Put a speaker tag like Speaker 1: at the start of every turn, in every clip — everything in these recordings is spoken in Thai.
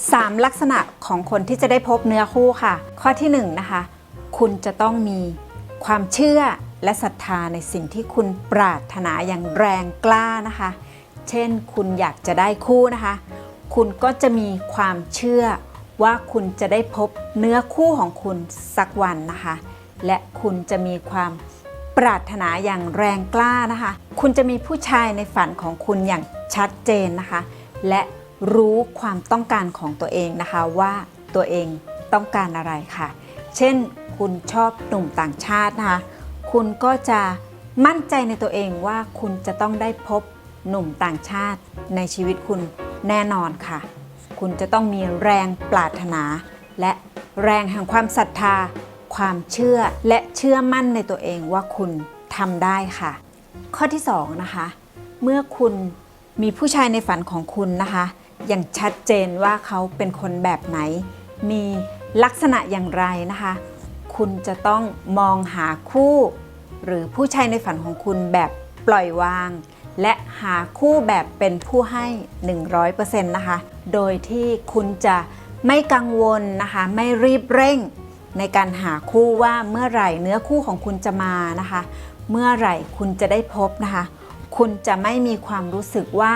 Speaker 1: 3 ลักษณะของคนที่จะได้พบเนื้อคู่ค่ะ ข้อที่1นงนะคะ คุณจะต้องมีความเชื่อและศรัทธาในสิ่งที่คุณปรารถนาอย่างแรงกล้านะคะ เช่นคุณอยากจะได้คู่นะคะ คุณก็จะมีความเชื่อว่าคุณจะได้พบเนื้อคู่ของคุณสักวันนะคะ และคุณจะมีความปรารถนาอย่างแรงกล้านะคะ คุณจะมีผู้ชายในฝันของคุณอย่างชัดเจนนะคะ และ รู้ความต้องการของตัวเองนะคะว่าตัวเองต้องการอะไรค่ะ เช่นคุณชอบหนุ่มต่างชาตินะคะ คุณก็จะมั่นใจในตัวเองว่าคุณจะต้องได้พบหนุ่มต่างชาติในชีวิตคุณแน่นอนค่ะ คุณจะต้องมีแรงปรารถนา และแรงแห่งความศรัทธา ความเชื่อและเชื่อมั่นในตัวเองว่าคุณทำได้ค่ะ ข้อที่2นะคะ เมื่อคุณมีผู้ชายในฝันของคุณนะคะ อย่างชัดเจนว่าเขาเป็นคนแบบไหน มีลักษณะอย่างไรนะคะ คุณจะต้องมองหาคู่ หรือผู้ชายในฝันของคุณแบบปล่อยวาง และหาคู่แบบเป็นผู้ให้ 100%นะคะ โดยที่คุณจะไม่กังวลนะคะ ไม่รีบเร่ง ในการหาคู่ว่าเมื่อไหร่เนื้อคู่ของคุณจะมานะคะ เมื่อไหร่คุณจะได้พบนะคะ คุณจะไม่มีความรู้สึกว่า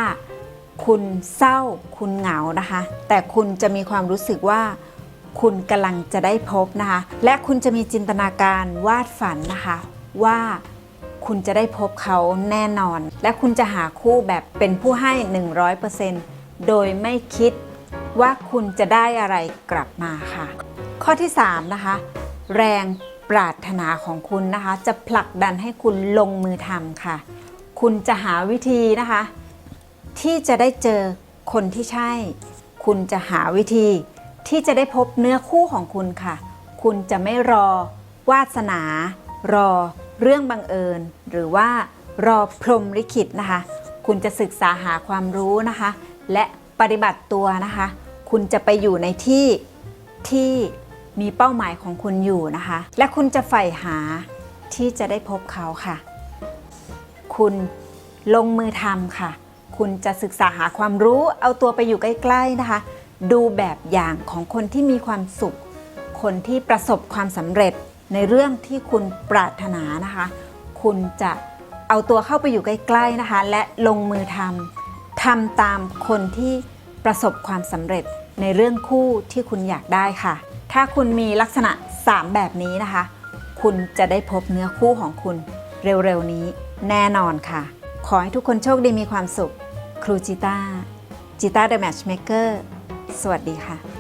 Speaker 1: คุณเศร้า คุณเหงานะคะ แต่คุณจะมีความรู้สึกว่าคุณกำลังจะได้พบนะคะ และคุณจะมีจินตนาการวาดฝันนะคะ ว่าคุณจะได้พบเขาแน่นอน และคุณจะหาคู่แบบเป็นผู้ให้ 100%โดยไม่คิดว่าคุณจะได้อะไรกลับมาค่ะ ข้อที่ 3 นะคะ แรงปรารถนาของคุณนะคะ จะผลักดันให้คุณลงมือทำค่ะ คุณจะหาวิธีนะคะ ที่จะได้เจอคนที่ใช่ คุณจะหาวิธีที่จะได้พบเนื้อคู่ของคุณค่ะ คุณจะไม่รอ วาสนา รอ เรื่องบังเอิญ หรือว่ารอพรมลิขิตนะคะ คุณจะศึกษาหาความรู้นะคะ และปฏิบัติตัวนะคะ คุณจะไปอยู่ในที่ที่มีเป้าหมายของคุณอยู่นะคะ และคุณจะใฝ่หาที่จะได้พบเขาค่ะ คุณลงมือทำค่ะ คุณจะศึกษาหาความรู้ เอาตัวไปอยู่ใกล้ๆนะคะ ดูแบบอย่างของคนที่มีความสุข คนที่ประสบความสำเร็จในเรื่องที่คุณปรารถนานะคะ คุณจะเอาตัวเข้าไปอยู่ใกล้ๆนะคะ และลงมือทำทำตามคนที่ประสบความสำเร็จในเรื่องคู่ที่คุณอยากได้ค่ะ ถ้าคุณมีลักษณะ 3 แบบนี้นะคะ คุณจะได้พบเนื้อคู่ของคุณเร็วๆนี้แน่นอนค่ะ ขอให้ทุกคนโชคดีมีความสุข ครูจิต้าจิต้าเดอะแมทช์เมเกอร์สวัสดีค่ะ